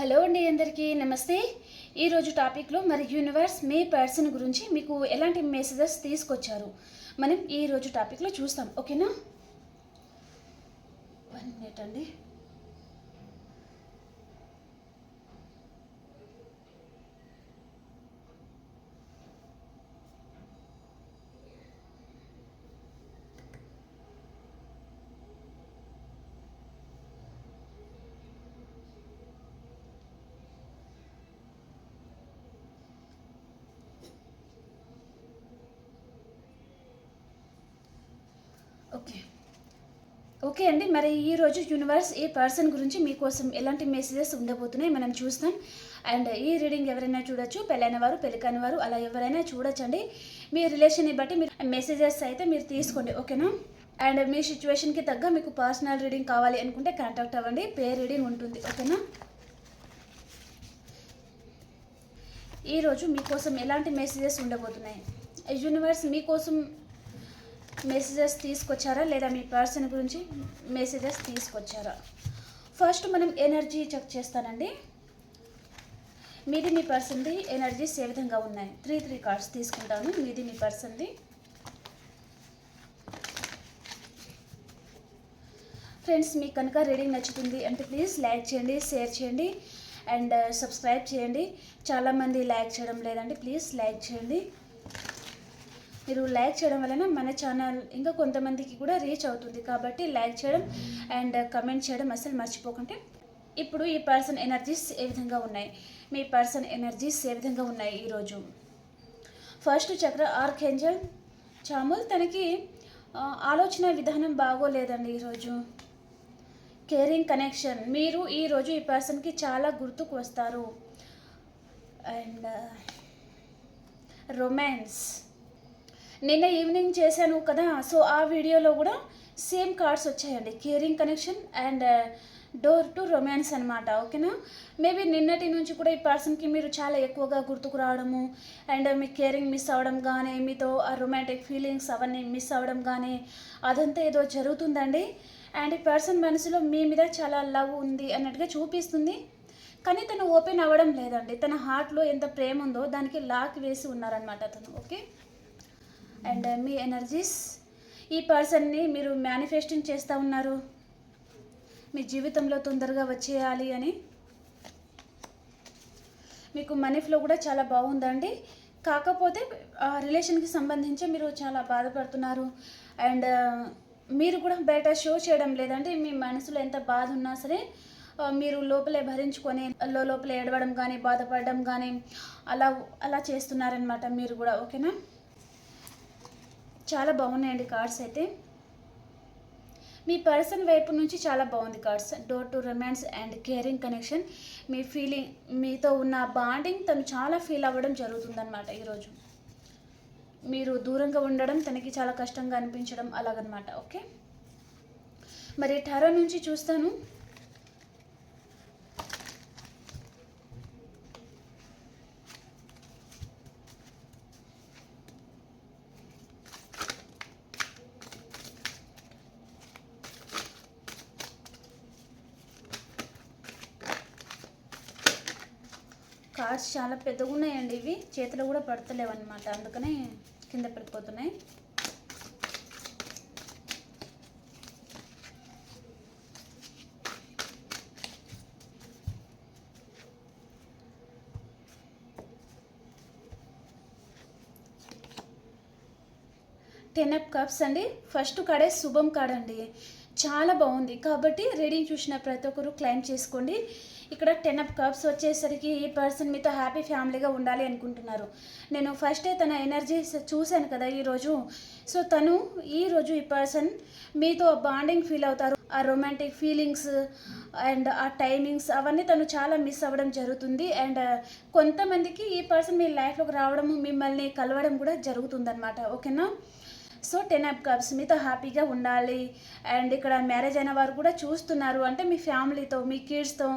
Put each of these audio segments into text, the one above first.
Hello అండి అందరికీ నమస్తే. ఈరోజు టాపిక్లో మరి యూనివర్స్ మీ పర్సన్ గురించి మీకు ఎలాంటి మెసేజెస్ తీసుకొచ్చారు? మనం ఈరోజు టాపిక్లో చూస్తాం. ఓకేనా? వన్ మినిట్ అండి ఓకే ఓకే అండి. మరి ఈరోజు యూనివర్స్ ఈ పర్సన్ గురించి మీకోసం ఎలాంటి మెసేజెస్ ఉండబోతున్నాయి మనం చూస్తాం. అండ్ ఈ రీడింగ్ ఎవరైనా చూడొచ్చు పెళ్ళైన వారు పెళ్ళికాని వారు అలా ఎవరైనా చూడొచ్చండి. మీ రిలేషన్ని బట్టి మీరు మెసేజెస్ అయితే మీరు తీసుకోండి ఓకేనా అండ్ మీ సిచ్యువేషన్కి తగ్గ మీకు పర్సనల్ రీడింగ్ కావాలి అనుకుంటే కాంటాక్ట్ అవ్వండి. పే రీడింగ్ ఉంటుంది ఓకేనా ఈరోజు మీకోసం ఎలాంటి మెసేజెస్ ఉండబోతున్నాయి? యూనివర్స్ మీకోసం మెసేజెస్ తీసుకొచ్చారా? లేదా మీ పర్సన్ గురించి మెసేజెస్ తీసుకొచ్చారా? ఫస్ట్ మనం ఎనర్జీ చెక్ చేస్తానండి. మీది మీ పర్సన్ది ఎనర్జీస్ ఏ విధంగా ఉన్నాయి? త్రీ త్రీ కార్డ్స్ తీసుకుంటాను. మీది మీ పర్సన్ది ఫ్రెండ్స్ మీకు కనుక రీడింగ్ నచ్చుతుంది అంటే ప్లీజ్ లైక్ చేయండి షేర్ చేయండి అండ్ సబ్స్క్రైబ్ uh, చేయండి. చాలామంది లైక్ చేయడం లేదండి. ప్లీజ్ లైక్ చేయండి. మీరు లైక్ చేయడం వలన మన ఛానల్ ఇంకా కొంతమందికి కూడా రీచ్ అవుతుంది కాబట్టి లైక్ చేయడం అండ్ కమెంట్ చేయడం అసలు మర్చిపోకండి. ఇప్పుడు ఈ పర్సన్ ఎనర్జీస్ ఏ విధంగా ఉన్నాయి? మీ పర్సన్ ఎనర్జీస్ ఏ విధంగా ఉన్నాయి ఈరోజు? ఫస్ట్ చక్ర ఆర్కేంజల్ చాముల్ తనకి ఆలోచన విధానం బాగోలేదండి ఈరోజు. Caring connection. మీరు ఈరోజు ఈ పర్సన్కి చాలా గుర్తుకు వస్తారు. And romance. నిన్న ఈవినింగ్ చేశాను కదా సో ఆ వీడియోలో కూడా సేమ్ కార్డ్స్ వచ్చాయండి. Caring connection and door to romance అనమాట ఓకేనా మేబీ నిన్నటి నుంచి కూడా ఈ పర్సన్కి మీరు చాలా ఎక్కువగా గుర్తుకు రావడము అండ్ uh, మీ కేరింగ్ మిస్ అవ్వడం కానీ మీతో ఆ రొమాంటిక్ ఫీలింగ్స్ అవన్నీ మిస్ అవ్వడం కానీ అదంతా ఏదో జరుగుతుందండి. అండ్ ఈ పర్సన్ మనసులో మీ మీద చాలా లవ్ ఉంది అన్నట్టుగా చూపిస్తుంది. కానీ తను ఓపెన్ అవ్వడం లేదండి. తన హార్ట్లో ఎంత ప్రేమ ఉందో దానికి లాక్ వేసి ఉన్నారనమాట అతను ఓకే అండ్ uh, మీ ఎనర్జీస్ ఈ పర్సన్ని మీరు మేనిఫెస్టింగ్ చేస్తూ ఉన్నారు. మీ జీవితంలో తొందరగా వచ్చేయాలి అని. మీకు మనీ ఫ్లో కూడా చాలా బాగుందండి. కాకపోతే ఆ రిలేషన్కి సంబంధించి మీరు చాలా బాధపడుతున్నారు. అండ్ uh, మీరు కూడా బయట షో చేయడం లేదంటే మీ మనసులో ఎంత బాధ ఉన్నా సరే మీరు లోపలే భరించుకొని లో లోపల ఏడవడం కానీ బాధపడడం కానీ అలా అలా చేస్తున్నారనమాట మీరు కూడా ఓకేనా? చాలా బాగున్నాయండి కార్డ్స్ అయితే. మీ పర్సన్ వైపు నుంచి చాలా బాగుంది cards. Door to romance and caring connection me feeling మీతో ఉన్న బాండింగ్ తను చాలా ఫీల్ అవ్వడం జరుగుతుందన్నమాట ఈరోజు. మీరు దూరంగా ఉండడం తనకి చాలా కష్టంగా అనిపించడం అలాగనమాట ఓకే? మరి టారో నుంచి చూస్తాను కార్డ్స్ చాలా పెద్దగా ఉన్నాయండి ఇవి. చేతిలో కూడా పడతలేవు అనమాట అందుకనే కింద పడిపోతున్నాయి. టెన్ అప్ కప్స్ అండి. ఫస్ట్ కాడే శుభం కాడండి. అండి చాలా బాగుంది. కాబట్టి రీడింగ్ చూసిన ప్రతి ఒక్కరు క్లైమ్ చేసుకోండి. ఇక్కడ టెన్ అప్ కప్స్ వచ్చేసరికి ఈ పర్సన్ మీతో హ్యాపీ ఫ్యామిలీగా ఉండాలి అనుకుంటున్నారు. నేను ఫస్టే తన ఎనర్జీ చూశాను కదా ఈరోజు సో తను ఈరోజు ఈ పర్సన్ మీతో బాండింగ్ ఫీల్ అవుతారు. ఆ రొమాంటిక్ ఫీలింగ్స్ అండ్ ఆ టైమింగ్స్ అవన్నీ తను చాలా మిస్ అవ్వడం జరుగుతుంది. అండ్ uh, కొంతమందికి ఈ పర్సన్ మీ లైఫ్లోకి రావడం మిమ్మల్ని కలవడం కూడా జరుగుతుందన్నమాట. ఓకేనా? So ten of cups. మీతో హ్యాపీగా ఉండాలి. అండ్ ఇక్కడ మ్యారేజ్ అయిన వారు కూడా చూస్తున్నారు. అంటే మీ ఫ్యామిలీతో మీ కిడ్స్తో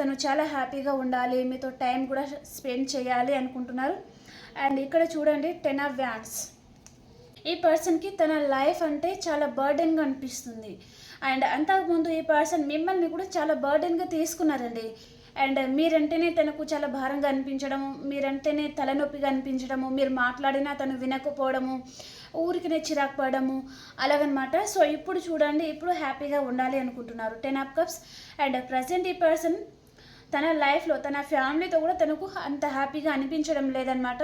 తను చాలా హ్యాపీగా ఉండాలి. మీతో టైం కూడా స్పెండ్ చేయాలి అనుకుంటున్నారు. అండ్ ఇక్కడ చూడండి టెన్ ఆఫ్ వ్యాన్స్ ఈ పర్సన్కి తన లైఫ్ అంటే చాలా బర్డెన్గా అనిపిస్తుంది. అండ్ అంతకుముందు ఈ పర్సన్ మిమ్మల్ని కూడా చాలా బర్డెన్గా తీసుకున్నారండి. అండ్ మీరంటేనే తనకు చాలా భారంగా అనిపించడము మీరంటేనే తలనొప్పిగా అనిపించడము మీరు మాట్లాడినా తను వినకపోవడము ఊరికి చిరాకు పడము అలాగనమాట. సో ఇప్పుడు చూడండి ఇప్పుడు హ్యాపీగా ఉండాలి అనుకుంటున్నారు ten of cups. And present ఈ పర్సన్ తన లైఫ్లో తన ఫ్యామిలీతో కూడా తనకు అంత హ్యాపీగా అనిపించడం లేదనమాట.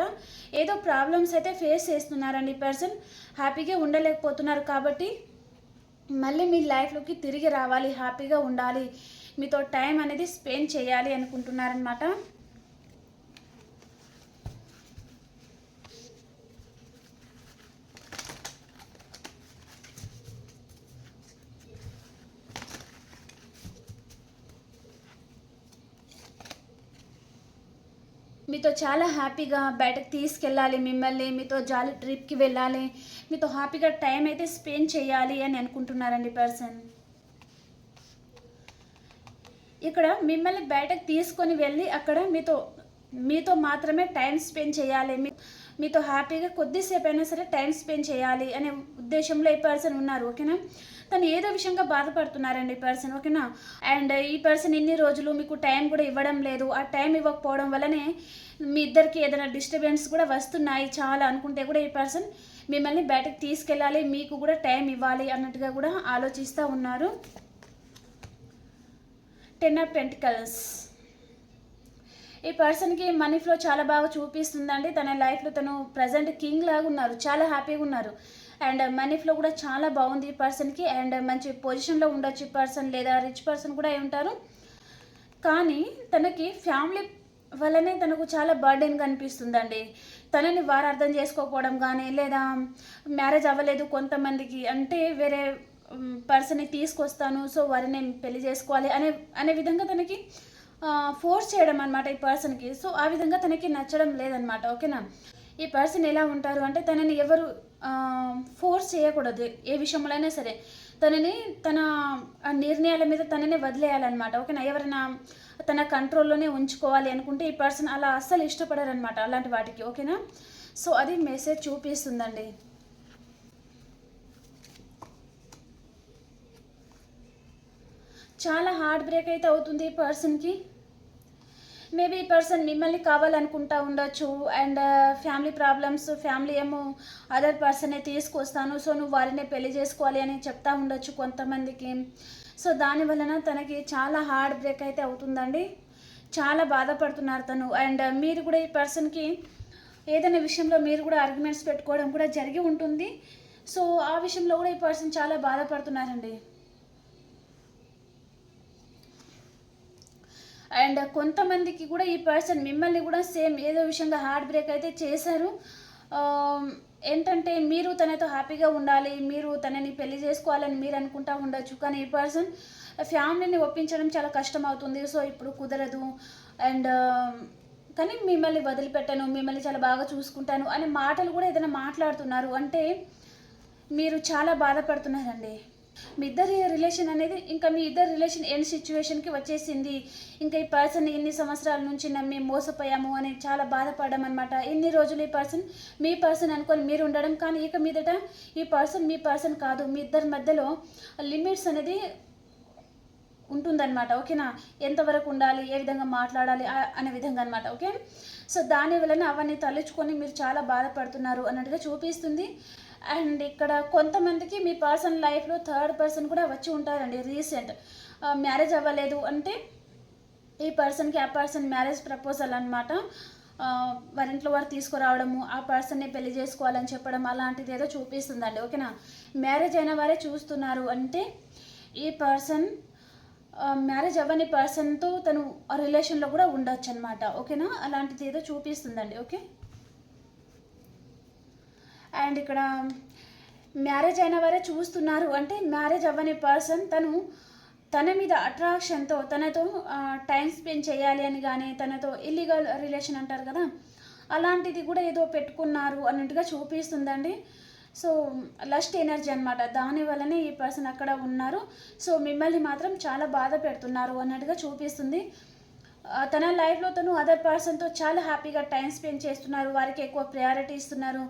ఏదో ప్రాబ్లమ్స్ అయితే ఫేస్ చేస్తున్నారండి ఈ పర్సన్. హ్యాపీగా ఉండలేకపోతున్నారు కాబట్టి మళ్ళీ మీ లైఫ్లోకి తిరిగి రావాలి హ్యాపీగా ఉండాలి. మీతో టైం అనేది స్పెండ్ చేయాలి అనుకుంటున్నారనమాట మీతో చాలా హ్యాపీగా బయటకు తీసుకెళ్ళాలి మిమ్మల్ని మీతో జాలి ట్రిప్కి వెళ్ళాలి మీతో హ్యాపీగా టైం అయితే స్పెండ్ చేయాలి అని అనుకుంటున్నారండి పర్సన్. ఇక్కడ మిమ్మల్ని బయటకు తీసుకొని వెళ్ళి అక్కడ మీతో మీతో మాత్రమే టైం స్పెండ్ చేయాలి. మీ మీతో హ్యాపీగా కొద్దిసేపు అయినా సరే టైం స్పెండ్ చేయాలి అనే ఉద్దేశంలో ఈ పర్సన్ ఉన్నారు ఓకేనా? తను ఏదో విషయంగా బాధపడుతున్నారండి ఈ పర్సన్ ఓకేనా? అండ్ ఈ పర్సన్ ఇన్ని రోజులు మీకు టైం కూడా ఇవ్వడం లేదు. ఆ టైం ఇవ్వకపోవడం వల్లనే మీ ఇద్దరికి ఏదైనా డిస్టర్బెన్స్ కూడా వస్తున్నాయి చాలా అనుకుంటే కూడా ఈ పర్సన్ మిమ్మల్ని బయటకు తీసుకెళ్ళాలి మీకు కూడా టైం ఇవ్వాలి అన్నట్టుగా కూడా ఆలోచిస్తూ ఉన్నారు. టెన్ ఆఫ్ పెంటికల్స్ ఈ పర్సన్కి మనీ ఫ్లో చాలా బాగా చూపిస్తుందండి. తన లైఫ్లో తను ప్రజెంట్ కింగ్ లాగా ఉన్నారు. చాలా హ్యాపీగా ఉన్నారు. అండ్ మనీ ఫ్లో కూడా చాలా బాగుంది ఈ పర్సన్కి అండ్ మంచి పొజిషన్లో ఉండొచ్చు ఈ పర్సన్ లేదా రిచ్ పర్సన్ కూడా అయి ఉంటారు. కానీ తనకి ఫ్యామిలీ వల్లనే తనకు చాలా బర్డెన్ కనిపిస్తుందండి. తనని వారు అర్థం చేసుకోకపోవడం కానీ లేదా మ్యారేజ్ అవ్వలేదు కొంతమందికి. అంటే వేరే పర్సన్ని తీసుకొస్తాను సో వారిని పెళ్ళి చేసుకోవాలి అనే అనే విధంగా తనకి ఫోర్స్ చేయడం అనమాట ఈ పర్సన్కి సో ఆ విధంగా తనకి నచ్చడం లేదనమాట ఓకేనా? ఈ పర్సన్ ఎలా ఉంటారు అంటే తనని ఎవరు ఫోర్స్ చేయకూడదు ఏ విషయంలో అయినా సరే. తనని తన నిర్ణయాల మీద తనని వదిలేయాలన్నమాట ఓకేనా? ఎవరైనా తన కంట్రోల్లోనే ఉంచుకోవాలి అనుకుంటే ఈ పర్సన్ అలా అస్సలు ఇష్టపడరు అనమాట అలాంటి వాటికి ఓకేనా? సో అది మెసేజ్ చూపిస్తుందండి. చాలా హార్ట్ బ్రేక్ అయితే అవుతుంది ఈ పర్సన్కి మేబీ ఈ పర్సన్ మిమ్మల్ని కావాలనుకుంటా ఉండొచ్చు అండ్ ఫ్యామిలీ ప్రాబ్లమ్స్ ఫ్యామిలీ ఏమో అదర్ పర్సనే తీసుకొస్తాను సో నువ్వు వారినే పెళ్ళి చేసుకోవాలి అని చెప్తా ఉండొచ్చు కొంతమందికి. సో దాని వలన తనకి చాలా హార్డ్ బ్రేక్ అయితే అవుతుందండి. చాలా బాధపడుతున్నారు తను అండ్ uh, మీరు కూడా ఈ పర్సన్కి ఏదైనా విషయంలో మీరు కూడా ఆర్గ్యుమెంట్స్ పెట్టుకోవడం కూడా జరిగి ఉంటుంది. సో ఆ విషయంలో కూడా ఈ పర్సన్ చాలా బాధపడుతున్నారండి. అండ్ కొంతమందికి కూడా ఈ పర్సన్ మిమ్మల్ని కూడా సేమ్ ఏదో విషయంగా హార్ట్ బ్రేక్ అయితే చేశారు. ఏంటంటే మీరు తనతో హ్యాపీగా ఉండాలి మీరు తనని పెళ్ళి చేసుకోవాలని మీరు అనుకుంటా ఉండొచ్చు. కానీ ఈ పర్సన్ ఫ్యామిలీని ఒప్పించడం చాలా కష్టం అవుతుంది సో ఇప్పుడు కుదరదు. అండ్ కానీ మిమ్మల్ని వదిలిపెట్టాను మిమ్మల్ని చాలా బాగా చూసుకుంటాను అనే మాటలు కూడా ఏదైనా మాట్లాడుతున్నారు అంటే మీరు చాలా బాధపడుతున్నారండి. మీ ఇద్దరి రిలేషన్ అనేది ఇంకా మీ ఇద్దరు రిలేషన్ ఎన్ని సిచ్యువేషన్కి వచ్చేసింది. ఇంకా ఈ పర్సన్ ఎన్ని సంవత్సరాల నుంచి నమ్మి మోసపోయాము అని చాలా బాధపడడం అనమాట ఎన్ని రోజులు ఈ పర్సన్ మీ పర్సన్ అనుకొని మీరు ఉండడం. కానీ ఇక మీదట ఈ పర్సన్ మీ పర్సన్ కాదు. మీ ఇద్దరి మధ్యలో లిమిట్స్ అనేది ఉంటుందన్నమాట. ఓకేనా? ఎంతవరకు ఉండాలి? ఏ విధంగా మాట్లాడాలి? అనే విధంగా అనమాట ఓకే? సో దాని వలన అవన్నీ తలుచుకొని మీరు చాలా బాధపడుతున్నారు అన్నట్టుగా చూపిస్తుంది. అండ్ ఇక్కడ కొంతమందికి మీ పర్సన్ లైఫ్లో థర్డ్ పర్సన్ కూడా వచ్చి ఉంటారండి రీసెంట్. మ్యారేజ్ అవ్వలేదు అంటే ఈ పర్సన్కి ఆ పర్సన్ మ్యారేజ్ ప్రపోజల్ అనమాట వారింట్లో వారు తీసుకురావడము ఆ పర్సన్ని పెళ్ళి చేసుకోవాలని చెప్పడం అలాంటిది ఏదో చూపిస్తుందండి ఓకేనా? మ్యారేజ్ అయిన వారే చూస్తున్నారు అంటే ఈ పర్సన్ మ్యారేజ్ అవ్వని పర్సన్తో తను రిలేషన్లో కూడా ఉండొచ్చు అనమాట ఓకేనా? అలాంటిది ఏదో చూపిస్తుందండి ఓకే? అండ్ ఇక్కడ మ్యారేజ్ అయిన వారే చూస్తున్నారు. అంటే మ్యారేజ్ అవ్వని పర్సన్ తను తన మీద అట్రాక్షన్తో తనతో టైం స్పెండ్ చేయాలి అని కానీ తనతో ఇల్లీగల్ రిలేషన్ అంటారు కదా అలాంటిది కూడా ఏదో పెట్టుకున్నారు అన్నట్టుగా చూపిస్తుందండి. సో లస్ట్ ఎనర్జీ అనమాట దానివల్లనే ఈ పర్సన్ అక్కడ ఉన్నారు. సో మిమ్మల్ని మాత్రం చాలా బాధ పెడుతున్నారు అన్నట్టుగా చూపిస్తుంది. తన లైఫ్లో తను అదర్ పర్సన్తో చాలా హ్యాపీగా టైం స్పెండ్ చేస్తున్నారు. వారికి ఎక్కువ ప్రయారిటీ ఇస్తున్నారు.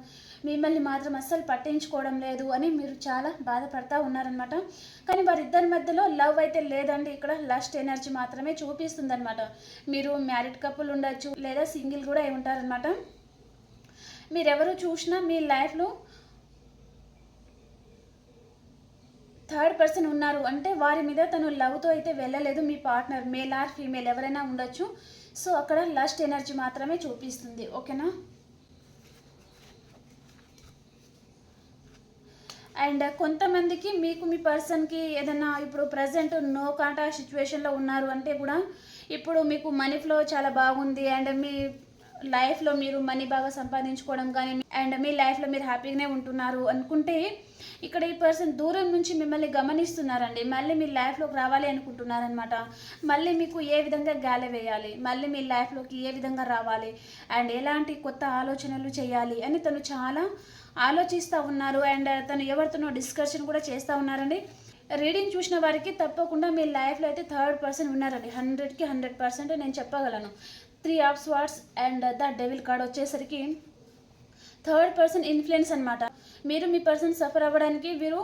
మిమ్మల్ని మాత్రం అస్సలు పట్టించుకోవడం లేదు అని మీరు చాలా బాధపడతా ఉన్నారనమాట కానీ వారిద్దరి మధ్యలో లవ్ అయితే లేదండి. ఇక్కడ లస్ట్ ఎనర్జీ మాత్రమే చూపిస్తుంది అనమాట మీరు మ్యారిడ్ కపుల్ ఉండొచ్చు లేదా సింగిల్ కూడా అయి ఉంటారనమాట మీరెవరు చూసినా మీ లైఫ్లో థర్డ్ పర్సన్ ఉన్నారు. అంటే వారి మీద తను లవ్తో అయితే వెళ్ళలేదు మీ పార్ట్నర్ మేల్ ఆర్ ఫీమేల్ ఎవరైనా ఉండొచ్చు. సో అక్కడ లస్ట్ ఎనర్జీ మాత్రమే చూపిస్తుంది. ఓకేనా? అండ్ కొంతమందికి మీకు మీ పర్సన్కి ఏదైనా ఇప్పుడు ప్రజెంట్ నో కాంటాక్ట్ సిచ్యువేషన్లో ఉన్నారు అంటే కూడా ఇప్పుడు మీకు మనీ ఫ్లో చాలా బాగుంది అండ్ మీ లైఫ్లో మీరు మనీ బాగా సంపాదించుకోవడం కానీ అండ్ మీ లైఫ్లో మీరు హ్యాపీగానే ఉంటున్నారు అనుకుంటే ఇక్కడ ఈ పర్సన్ దూరం నుంచి మిమ్మల్ని గమనిస్తున్నారండి. మళ్ళీ మీ లైఫ్లోకి రావాలి అనుకుంటున్నారనమాట మళ్ళీ మీకు ఏ విధంగా గాలి వేయాలి? మళ్ళీ మీ లైఫ్లోకి ఏ విధంగా రావాలి? అండ్ ఎలాంటి కొత్త ఆలోచనలు చేయాలి అని తను చాలా ఆలోచిస్తూ ఉన్నారు అండ్ తను ఎవరితోనో డిస్కషన్ కూడా చేస్తూ ఉన్నారండి. రీడింగ్ చూసిన వారికి తప్పకుండా మీ లైఫ్లో అయితే థర్డ్ పర్సన్ ఉన్నారండి హండ్రెడ్కి హండ్రెడ్ పర్సెంట్ నేను చెప్పగలను. Three of swords and the devil card వచ్చేసరికి థర్డ్ పర్సన్ ఇన్ఫ్లుయెన్స్ అనమాట మీరు మీ పర్సన్ సఫర్ అవ్వడానికి వీరు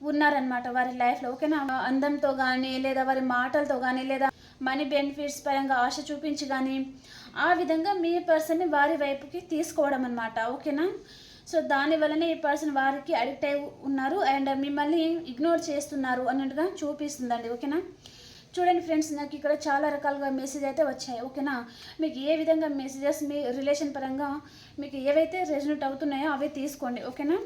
ఉన్నారనమాట వారి లైఫ్లో. ఓకేనా? అందంతో కానీ లేదా వారి మాటలతో కానీ లేదా మనీ బెనిఫిట్స్ పరంగా ఆశ చూపించి కానీ ఆ విధంగా మీ పర్సన్ని వారి వైపుకి తీసుకోవడం అనమాట ఓకేనా? సో దాని వల్లనే ఈ పర్సన్ వారికి అడిక్ట్ అయి ఉన్నారు అండ్ మిమ్మల్ని ఇగ్నోర్ చేస్తున్నారు అన్నట్టుగా చూపిస్తుందండి ఓకేనా? చూడండి ఫ్రెండ్స్ నాకు ఇక్కడ చాలా రకాలుగా మెసేజ్ అయితే వచ్చాయి ఓకేనా? మీకు ఏ విధంగా మెసేజెస్ మీ రిలేషన్ పరంగా మీకు ఏవైతే రెజనెట్ అవుతున్నాయో అవే తీసుకోండి ఓకేనా?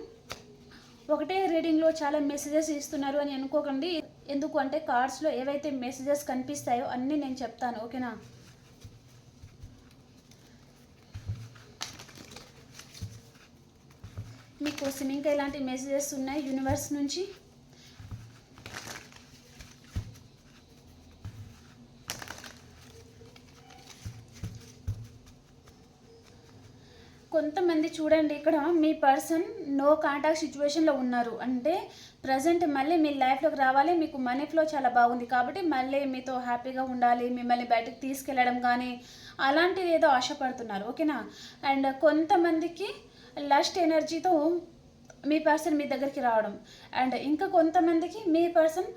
ఒకటే రీడింగ్లో చాలా మెసేజెస్ ఇస్తున్నారు అని అనుకోకండి. ఎందుకు అంటే కార్డ్స్లో ఏవైతే మెసేజెస్ కనిపిస్తాయో అన్నీ నేను చెప్తాను ఓకేనా? మీకోసం ఇంకా ఇలాంటి మెసేజెస్ ఉన్నాయి యూనివర్స్ నుంచి? కొంతమంది చూడండి ఇక్కడ మీ పర్సన్ నో కాంటాక్ట్ సిచ్యువేషన్లో ఉన్నారు. అంటే ప్రజెంట్ మళ్ళీ మీ లైఫ్లోకి రావాలి మీకు మనీ ఫ్లో చాలా బాగుంది కాబట్టి మళ్ళీ మీతో హ్యాపీగా ఉండాలి మిమ్మల్ని బయటకు తీసుకెళ్ళడం కానీ అలాంటిది ఏదో ఆశపడుతున్నారు. ఓకేనా? అండ్ కొంతమందికి లస్ట్ ఎనర్జీతో మీ పర్సన్ మీ దగ్గరికి రావడం. అండ్ ఇంకా కొంతమందికి మీ పర్సన్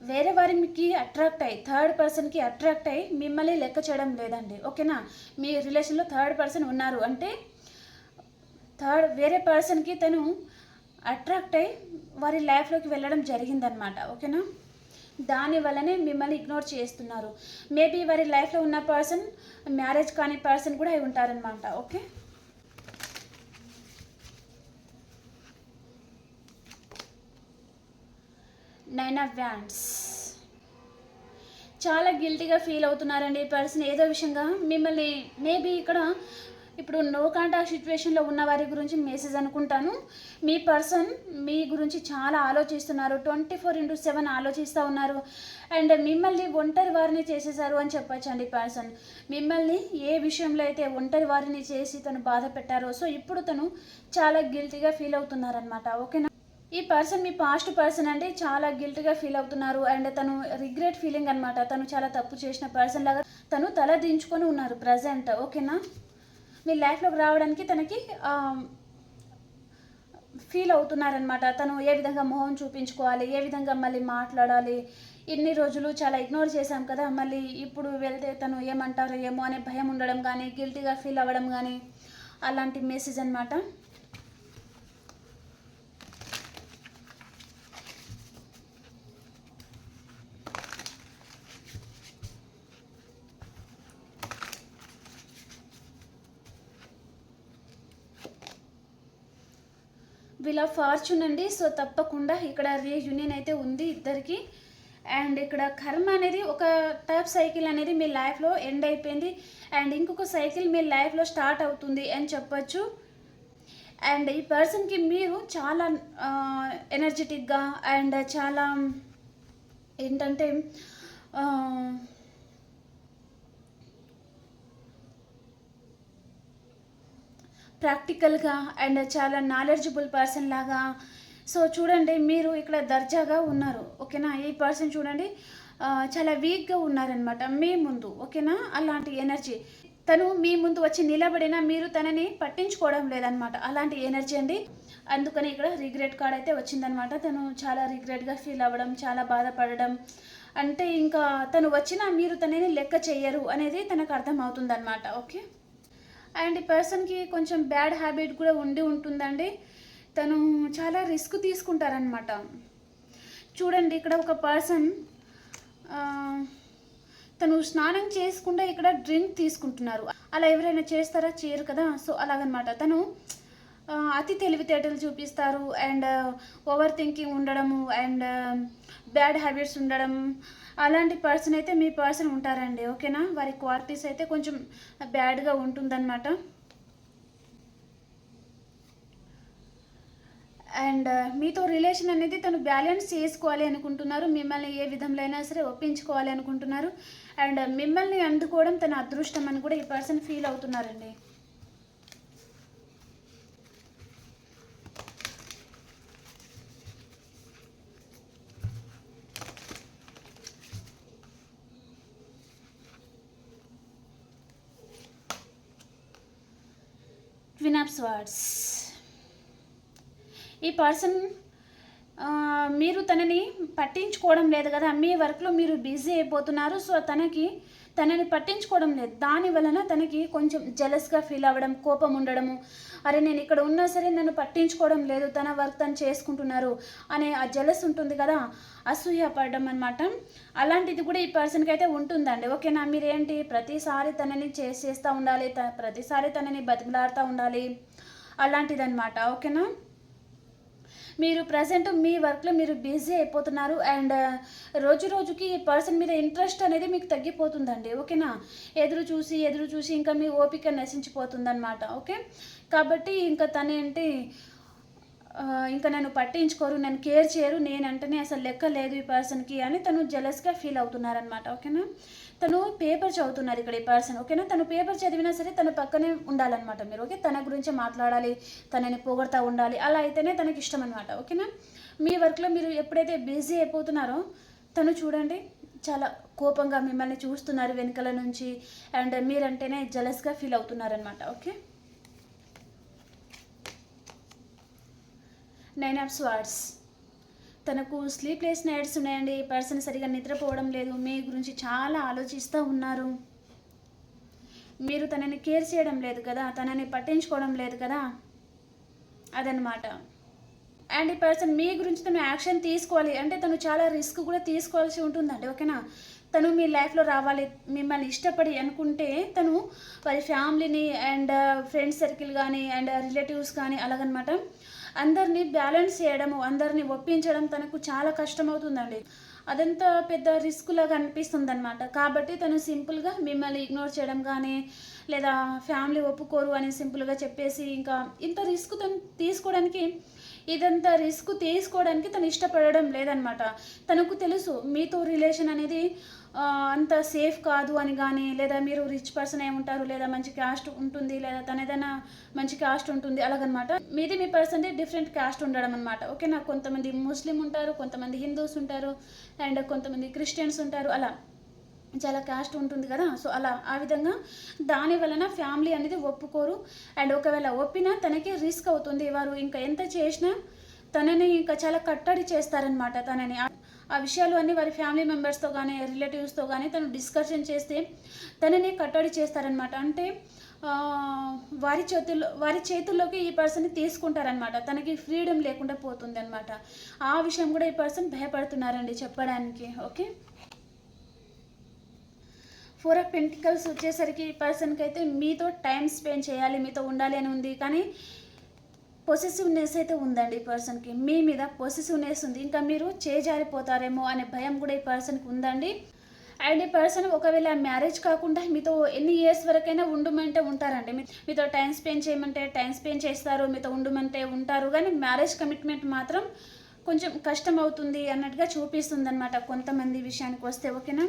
వేరే వారికి అట్రాక్ట్ అయ్యి థర్డ్ పర్సన్కి అట్రాక్ట్ అయ్యి మిమ్మల్ని లెక్క చేయడం లేదండి. ఓకేనా మీ రిలేషన్లో థర్డ్ పర్సన్ ఉన్నారు అంటే థర్డ్ వేరే పర్సన్కి తను అట్రాక్ట్ అయ్యి వారి లైఫ్లోకి వెళ్ళడం జరిగిందనమాట ఓకేనా దాని వల్లనే మిమ్మల్ని ఇగ్నోర్ చేస్తున్నారు. మేబీ వారి లైఫ్లో ఉన్న పర్సన్ మ్యారేజ్ కాని పర్సన్ కూడా అయి ఉంటారనమాట ఓకే నైన్ ఆఫ్ వ్యాండ్స్ చాలా గిల్టీగా ఫీల్ అవుతున్నారండి ఈ పర్సన్ ఏదో విషయంగా. మిమ్మల్ని మేబీ ఇక్కడ ఇప్పుడు నో కాంటాక్ట్ సిచ్యువేషన్లో ఉన్న వారి గురించి మెసేజ్ అనుకుంటాను. మీ పర్సన్ మీ గురించి చాలా ఆలోచిస్తున్నారు. ట్వంటీ ఫోర్ ఇంటూ సెవెన్ ఆలోచిస్తూ ఉన్నారు. అండ్ మిమ్మల్ని ఒంటరి వారిని చేసేసారు అని చెప్పచ్చు అండి పర్సన్ మిమ్మల్ని ఏ విషయంలో అయితే ఒంటరి వారిని చేసి తను బాధ పెట్టారో సో ఇప్పుడు తను చాలా గిల్టీగా ఫీల్ అవుతున్నారనమాట ఓకేనా? ఈ పర్సన్ మీ పాస్ట్ పర్సన్ అంటే చాలా గిల్ట్గా ఫీల్ అవుతున్నారు. అండ్ తను రిగ్రెట్ ఫీలింగ్ అనమాట తను చాలా తప్పు చేసిన పర్సన్ లాగా తను తల దించుకొని ఉన్నారు ప్రజెంట్. ఓకేనా? మీ లైఫ్లోకి రావడానికి తనకి ఫీల్ అవుతున్నారనమాట తను ఏ విధంగా మొహం చూపించుకోవాలి ఏ విధంగా మళ్ళీ మాట్లాడాలి ఇన్ని రోజులు చాలా ఇగ్నోర్ చేశాం కదా మళ్ళీ ఇప్పుడు వెళ్తే తను ఏమంటారో ఏమో అనే భయం ఉండడం కానీ గిల్టీగా ఫీల్ అవ్వడం కానీ అలాంటి మెసేజ్ అనమాట వీళ్ళ ఫార్చ్యూన్ అండి. సో తప్పకుండా ఇక్కడ రీయూనియన్ అయితే ఉంది ఇద్దరికి. అండ్ ఇక్కడ కర్మ అనేది ఒక టైప్ సైకిల్ అనేది మీ లైఫ్లో ఎండ్ అయిపోయింది. అండ్ ఇంకొక సైకిల్ మీ లైఫ్లో స్టార్ట్ అవుతుంది అని చెప్పచ్చు. అండ్ ఈ పర్సన్కి మీరు చాలా ఎనర్జెటిక్గా అండ్ చాలా ఏంటంటే ప్రాక్టికల్గా అండ్ చాలా నాలెడ్జబుల్ పర్సన్ లాగా. సో చూడండి మీరు ఇక్కడ దర్జాగా ఉన్నారు ఓకేనా? ఈ పర్సన్ చూడండి చాలా వీక్గా ఉన్నారనమాట మీ ముందు ఓకేనా? అలాంటి ఎనర్జీ. తను మీ ముందు వచ్చి నిలబడినా మీరు తనని పట్టించుకోవడం లేదనమాట అలాంటి ఎనర్జీ అండి. అందుకని ఇక్కడ రిగ్రెట్ కార్డ్ అయితే వచ్చిందనమాట తను చాలా రిగ్రెట్గా ఫీల్ అవ్వడం చాలా బాధపడడం. అంటే ఇంకా తను వచ్చినా మీరు తనని లెక్క చేయరు అనేది తనకు అర్థం అవుతుందన్నమాట ఓకే? అండ్ ఈ పర్సన్కి కొంచెం బ్యాడ్ హ్యాబిట్ కూడా ఉండి ఉంటుందండి. తను చాలా రిస్క్ తీసుకుంటారనమాట చూడండి ఇక్కడ ఒక పర్సన్ తను స్నానం చేసుకుంటే ఇక్కడ డ్రింక్ తీసుకుంటున్నారు. అలా ఎవరైనా చేస్తారా? చేయరు కదా? సో అలాగనమాట. తను అతి తెలివితేటలు చూపిస్తారు and over thinking and bad habits habits ఉండడం. అలాంటి పర్సన్ అయితే మీ పర్సన్ ఉంటారండి ఓకేనా? వారి క్వాలిటీస్ అయితే కొంచెం బ్యాడ్గా ఉంటుందన్నమాట. అండ్ మీతో రిలేషన్ అనేది తను బ్యాలెన్స్ చేసుకోవాలి అనుకుంటున్నారు మిమ్మల్ని ఏ విధంలో అయినా సరే ఒప్పించుకోవాలి అనుకుంటున్నారు. అండ్ మిమ్మల్ని అందుకోవడం తన అదృష్టం అని కూడా ఈ పర్సన్ ఫీల్ అవుతున్నారండి. ట్విన్ ఈ పర్సన్ ఆ, మీరు తనని పట్టించుకోవడం లేదు కదా. మీ వర్క్లో మీరు బిజీ అయిపోతున్నారు. సో తనకి తనని పట్టించుకోవడం లేదు. దాని వలన తనకి కొంచెం జెలస్గా ఫీల్ అవ్వడం కోపం ఉండడము. అరే నేను ఇక్కడ ఉన్నా సరే నన్ను పట్టించుకోవడం లేదు. తన వర్క్ తను చేసుకుంటున్నారు అనే ఆ జెలస్ ఉంటుంది కదా అసూయ పడడం అనమాట అలాంటిది కూడా ఈ పర్సన్కి అయితే ఉంటుందండి. ఓకేనా మీరేంటి? ప్రతిసారి తనని చేసేస్తూ చేస్తూ ఉండాలి ప్రతిసారి తనని బతిమలాడుతూ ఉండాలి. అలాంటిదన్నమాట. ఓకేనా? మీరు ప్రజెంట్ మీ వర్క్లో మీరు బిజీ అయిపోతున్నారు అండ్ uh, రోజు రోజుకి ఈ పర్సన్ మీద ఇంట్రెస్ట్ అనేది మీకు తగ్గిపోతుందండి ఓకేనా? ఎదురు చూసి ఎదురు చూసి ఇంకా మీ ఓపిక నశించిపోతుందన్నమాట ఓకే? కాబట్టి ఇంకా తనేంటి ఇంకా నన్ను పట్టించుకోరు నన్ను కేర్ చేయరు నేనంటేనే అసలు లెక్క లేదు ఈ పర్సన్కి అని తను జెలస్గా ఫీల్ అవుతున్నారనమాట ఓకేనా? తను పేపర్ చదువుతున్నారు ఇక్కడ ఈ పర్సన్ ఓకేనా? తను పేపర్ చదివినా సరే తన పక్కనే ఉండాలన్నమాట మీరు ఓకే? తన గురించి మాట్లాడాలి తనని పొగడతా ఉండాలి అలా అయితేనే తనకి ఇష్టం అనమాట ఓకేనా? మీ వర్క్లో మీరు ఎప్పుడైతే బిజీ అయిపోతున్నారో తను చూడండి చాలా కోపంగా మిమ్మల్ని చూస్తున్నారు వెనుకల నుంచి అండ్ మీరంటేనే జలస్గా ఫీల్ అవుతున్నారనమాట ఓకే? నైన్ ఆఫ్ స్వార్డ్స్ తనకు స్లీప్లెస్ నైట్స్ ఉన్నాయండి. పర్సన్ సరిగా నిద్రపోవడం లేదు. మీ గురించి చాలా ఆలోచిస్తూ ఉన్నారు. మీరు తనని కేర్ చేయడం లేదు కదా? తనని పట్టించుకోవడం లేదు కదా? అదనమాట అండ్ ఈ పర్సన్ మీ గురించి తను యాక్షన్ తీసుకోవాలి. అంటే తను చాలా రిస్క్ కూడా తీసుకోవాల్సి ఉంటుందండి. ఓకేనా? తను మీ లైఫ్లో రావాలి. మిమ్మల్ని ఇష్టపడి అనుకుంటే తను వారి ఫ్యామిలీని అండ్ ఫ్రెండ్స్ సర్కిల్ కానీ అండ్ రిలేటివ్స్ కానీ అలాగనమాట అందరినీ బ్యాలెన్స్ చేయడము అందరినీ ఒప్పించడం తనకు చాలా కష్టమవుతుందండి. అదంతా పెద్ద రిస్క్ లాగా అనిపిస్తుంది అనమాట కాబట్టి తను సింపుల్గా మిమ్మల్ని ఇగ్నోర్ చేయడం కానీ లేదా ఫ్యామిలీ ఒప్పుకోరు అని సింపుల్గా చెప్పేసి ఇంకా ఇంత రిస్క్ తను తీసుకోవడానికి ఇదంతా రిస్క్ తీసుకోవడానికి తను ఇష్టపడడం లేదనమాట తనకు తెలుసు మీతో రిలేషన్ అనేది అంత సేఫ్ కాదు అని కానీ లేదా మీరు రిచ్ పర్సన్ అయి ఉంటారు లేదా మంచి క్యాస్ట్ ఉంటుంది లేదా తన ఏదైనా మంచి క్యాస్ట్ ఉంటుంది అలాగనమాట. మీది మీ పర్సన్ డిఫరెంట్ క్యాస్ట్ ఉండడం అనమాట ఓకేనా? కొంతమంది ముస్లిం ఉంటారు కొంతమంది హిందూస్ ఉంటారు అండ్ కొంతమంది క్రిస్టియన్స్ ఉంటారు అలా. చాలా క్యాస్ట్ ఉంటుంది కదా. సో అలా ఆ విధంగా దాని వలన ఫ్యామిలీ అనేది ఒప్పుకోరు. అండ్ ఒకవేళ ఒప్పినా తనకి రిస్క్ అవుతుంది. వారు ఇంకా ఎంత చేసినా తనని ఇంకా చాలా కట్టడి చేస్తారనమాట తనని. ఆ- విషయాలు అన్నీ వారి ఫ్యామిలీ మెంబర్స్తో కానీ రిలేటివ్స్తో కానీ తను డిస్కషన్ చేస్తే తనని కట్టడి చేస్తారనమాట అంటే వారి చేతుల్లో వారి చేతుల్లోకి ఈ పర్సన్ని తీసుకుంటారనమాట తనకి ఫ్రీడమ్ లేకుండా పోతుంది అనమాట ఆ విషయం కూడా ఈ పర్సన్ భయపడుతున్నారండి చెప్పడానికి. ఓకే? ఫోర్ ఆఫ్ పెంటికల్స్ వచ్చేసరికి ఈ పర్సన్కి అయితే మీతో టైం స్పెండ్ చేయాలి మీతో ఉండాలి అని ఉంది. కానీ పొసెసివ్నెస్ అయితే ఉందండి ఈ పర్సన్కి. మీ మీద పొసెసివ్నెస్ ఉంది. ఇంకా మీరు చేజారిపోతారేమో అనే భయం కూడా ఈ పర్సన్కి ఉందండి. అండ్ ఈ పర్సన్ ఒకవేళ మ్యారేజ్ కాకుండా మీతో ఎన్ని ఇయర్స్ వరకైనా ఉండమంటే ఉంటారండి. మీ- మీతో టైం స్పెండ్ చేయమంటే టైం స్పెండ్ చేస్తారు మీతో ఉండమంటే ఉంటారు. కానీ మ్యారేజ్ కమిట్మెంట్ మాత్రం కొంచెం కష్టం అవుతుంది అన్నట్టుగా చూపిస్తుంది అనమాట కొంతమంది విషయానికి వస్తే ఓకేనా?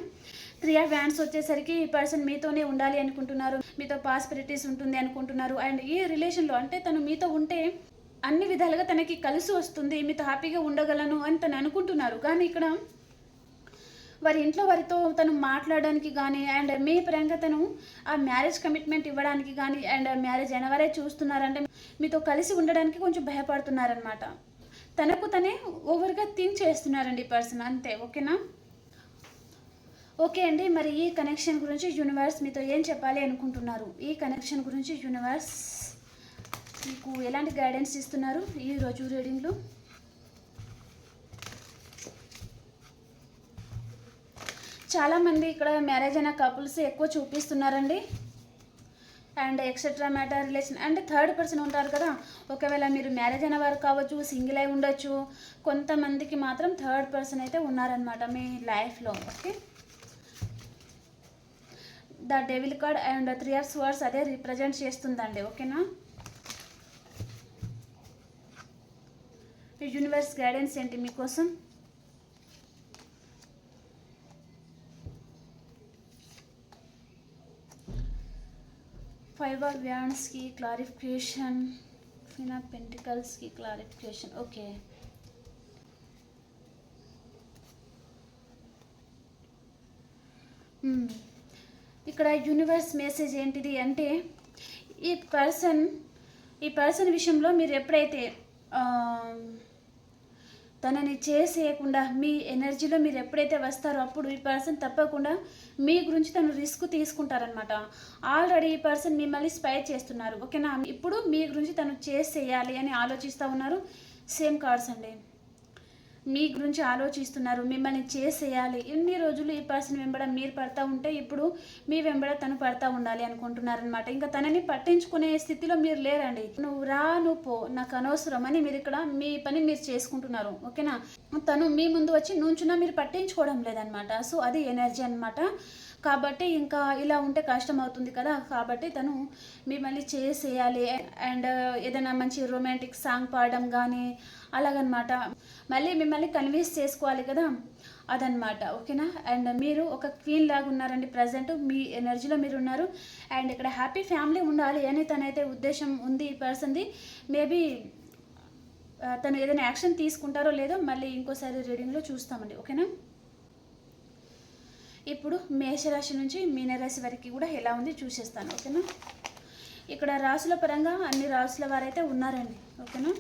త్రీ ఆఫ్ వ్యాన్స్ వచ్చేసరికి ఈ పర్సన్ మీతోనే ఉండాలి అనుకుంటున్నారు. మీతో పాస్పిరిటీస్ ఉంటుంది అనుకుంటున్నారు. అండ్ ఈ రిలేషన్లో అంటే తను మీతో ఉంటే అన్ని విధాలుగా తనకి కలిసి వస్తుంది. మీతో హ్యాపీగా ఉండగలను అని తను అనుకుంటున్నారు. కానీ ఇక్కడ వారి ఇంట్లో వారితో తను మాట్లాడడానికి కానీ అండ్ మీ పరంగా తను ఆ మ్యారేజ్ కమిట్మెంట్ ఇవ్వడానికి కానీ అండ్ మ్యారేజ్ అయినవారే చూస్తున్నారంటే మీతో కలిసి ఉండడానికి కొంచెం భయపడుతున్నారనమాట తనకు తనే ఓవర్గా థింక్ చేస్తున్నారండి ఈ పర్సన్ అంతే. ఓకేనా? ఓకే అండి మరి ఈ కనెక్షన్ గురించి యూనివర్స్ మీతో ఏం చెప్పాలి అనుకుంటున్నారు? ఈ కనెక్షన్ గురించి యూనివర్స్ మీకు ఎలాంటి గైడెన్స్ ఇస్తున్నారు ఈ రోజు రీడింగ్లో చాలామంది ఇక్కడ మ్యారేజ్ అయిన కపుల్స్ ఎక్కువ చూపిస్తున్నారండి. అండ్ ఎక్సెట్రా మ్యాటర్ రిలేషన్ అంటే థర్డ్ పర్సన్ ఉంటారు కదా ఒకవేళ మీరు మ్యారేజ్ అయిన వారు కావచ్చు సింగిల్ అయి ఉండొచ్చు కొంతమందికి మాత్రం థర్డ్ పర్సన్ అయితే ఉన్నారనమాట మీ లైఫ్లో okay the devil card and three years words అదే రిప్రజెంట్ చేస్తుందండి ఓకేనా? యూనివర్స్ గైడెన్స్ ఏంటి మీకోసం? ఫైవ్ ఆఫ్ వ్యాన్స్కి క్లారిఫికేషన్ ఫిన్ ఆఫ్ పెంటికల్స్కి క్లారిఫికేషన్ ఓకే. Hmm. ఇక్కడ యూనివర్స్ మెసేజ్ ఏంటిది అంటే ఈ పర్సన్ ఈ పర్సన్ విషయంలో మీరు ఎప్పుడైతే తనని చేసేయకుండా మీ ఎనర్జీలో మీరు ఎప్పుడైతే వస్తారో అప్పుడు ఈ పర్సన్ తప్పకుండా మీ గురించి తను రిస్క్ తీసుకుంటారనమాట ఆల్రెడీ ఈ పర్సన్ మిమ్మల్ని స్పై చేస్తున్నారు ఓకేనా? ఇప్పుడు మీ గురించి తను చేసేయాలి అని ఆలోచిస్తూ ఉన్నారు. సేమ్ కార్డ్స్ అండి. మీ గురించి ఆలోచిస్తున్నారు మిమ్మల్ని చేసేయాలి. ఎన్ని రోజులు ఈ పర్సన్ వెంబడ మీరు పడతా ఉంటే ఇప్పుడు మీ వెంబడ తను పడతా ఉండాలి అనుకుంటున్నారనమాట ఇంకా తనని పట్టించుకునే స్థితిలో మీరు లేరండి. నువ్వు రా నువ్వు పో. నాకు అనవసరం అని మీరు ఇక్కడ మీ పని మీరు చేసుకుంటున్నారు. ఓకేనా? తను మీ ముందు వచ్చి నుంచున్నా మీరు పట్టించుకోవడం లేదనమాట సో అది ఎనర్జీ అనమాట కాబట్టి ఇంకా ఇలా ఉంటే కష్టం అవుతుంది కదా. కాబట్టి తను మిమ్మల్ని చేసేయాలి. అండ్ ఏదైనా మంచి రొమాంటిక్ సాంగ్ పాడడం కానీ అలాగనమాట. మళ్ళీ మిమ్మల్ని కన్విన్స్ చేసుకోవాలి కదా అదనమాట. ఓకేనా? అండ్ మీరు ఒక క్వీన్ లాగా ఉన్నారండి ప్రజెంట్ మీ ఎనర్జీలో మీరు ఉన్నారు. అండ్ ఇక్కడ హ్యాపీ ఫ్యామిలీ ఉండాలి అని తనైతే ఉద్దేశం ఉంది ఈ పర్సన్ది మేబీ తను ఏదైనా యాక్షన్ తీసుకుంటారో లేదో మళ్ళీ ఇంకోసారి రీడింగ్లో చూస్తామండి. ఓకేనా? ఇప్పుడు మేషరాశి నుంచి మీనరాశి వరకు కూడా ఎలా ఉంది చూసేస్తాను ఓకేనా? ఇక్కడ రాసుల పరంగా అన్ని రాసుల వారైతే ఉన్నారండి ఓకేనా?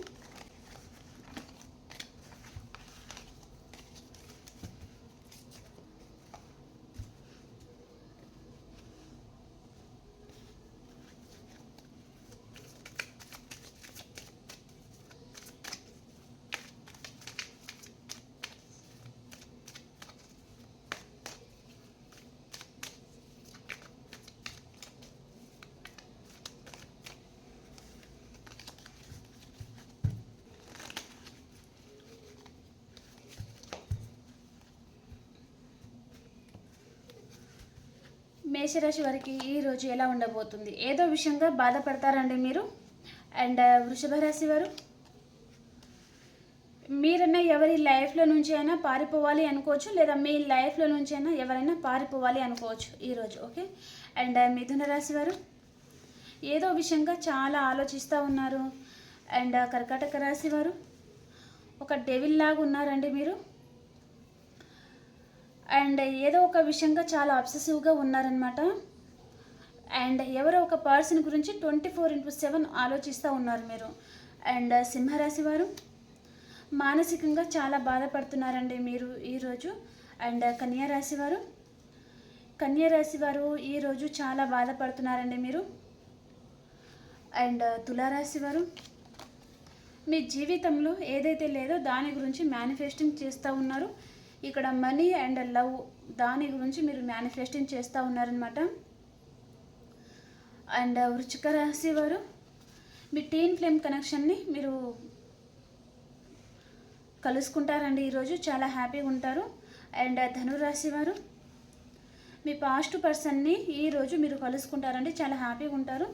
మేషరాశి వారికి ఈ రోజు ఎలా ఉండబోతుంది? ఏదో విషయంగా బాధపడతారండి మీరు. అండ్ వృషభ రాశి వారు మీరన్నా ఎవరి లైఫ్లో నుంచి అయినా పారిపోవాలి అనుకోవచ్చు లేదా మీ లైఫ్లో నుంచి అయినా ఎవరైనా పారిపోవాలి అనుకోవచ్చు ఈరోజు ఓకే? అండ్ మిథున రాశి వారు ఏదో విషయంగా చాలా ఆలోచిస్తూ ఉన్నారు. అండ్ కర్కాటక రాశి వారు ఒక డెవిల్ లాగా ఉన్నారండి మీరు. అండ్ ఏదో ఒక విషయంగా చాలా అబ్సెసివ్గా ఉన్నారనమాట అండ్ ఎవరో ఒక పర్సన్ గురించి ట్వంటీ ఫోర్ ఇంటూ సెవెన్ ఆలోచిస్తూ ఉన్నారు మీరు. అండ్ సింహరాశి వారు మానసికంగా చాలా బాధపడుతున్నారండి మీరు ఈరోజు అండ్ కన్యారాశి వారు కన్యారాశి వారు ఈరోజు చాలా బాధపడుతున్నారండి మీరు. అండ్ తులారాశి వారు మీ జీవితంలో ఏదైతే లేదో దాని గురించి మేనిఫెస్టింగ్ చేస్తూ ఉన్నారు. ఇక్కడ మనీ అండ్ లవ్ దాని గురించి మీరు మేనిఫెస్టింగ్ చేస్తూ ఉన్నారనమాట అండ్ వృచ్చిక రాశి వారు మీ టీన్ ఫ్లేమ్ కనెక్షన్ని మీరు కలుసుకుంటారండి ఈరోజు చాలా హ్యాపీగా ఉంటారు. అండ్ ధనురాశి వారు మీ పాస్ట్ పర్సన్ని ఈరోజు మీరు కలుసుకుంటారండి చాలా హ్యాపీగా ఉంటారు.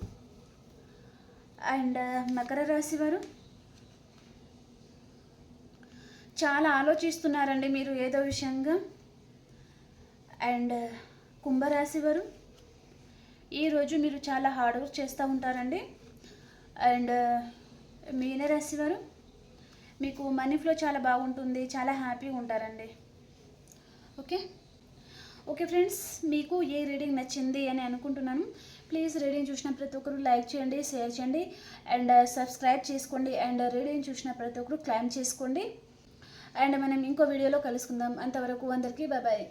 అండ్ మకర రాశి వారు చాలా ఆలోచిస్తున్నారండి మీరు ఏదో విషయంగా. అండ్ కుంభరాశి వారు ఈరోజు మీరు చాలా హార్డ్ వర్క్ చేస్తూ ఉంటారండి. అండ్ మీనరాశి వారు మీకు మనీ ఫ్లో చాలా బాగుంటుంది చాలా హ్యాపీగా ఉంటారండి. ఓకే? ఓకే ఫ్రెండ్స్ మీకు ఏ రీడింగ్ నచ్చింది అని అనుకుంటున్నాను. ప్లీజ్ రీడింగ్ చూసిన ప్రతి ఒక్కరు లైక్ చేయండి షేర్ చేయండి. అండ్ సబ్స్క్రైబ్ చేసుకోండి. అండ్ రీడింగ్ చూసిన ప్రతి ఒక్కరు క్లైమ్ చేసుకోండి. అండ్ మనం ఇంకో వీడియోలో కలుసుకుందాం. అంతవరకు అందరికీ బాయ్ బాయ్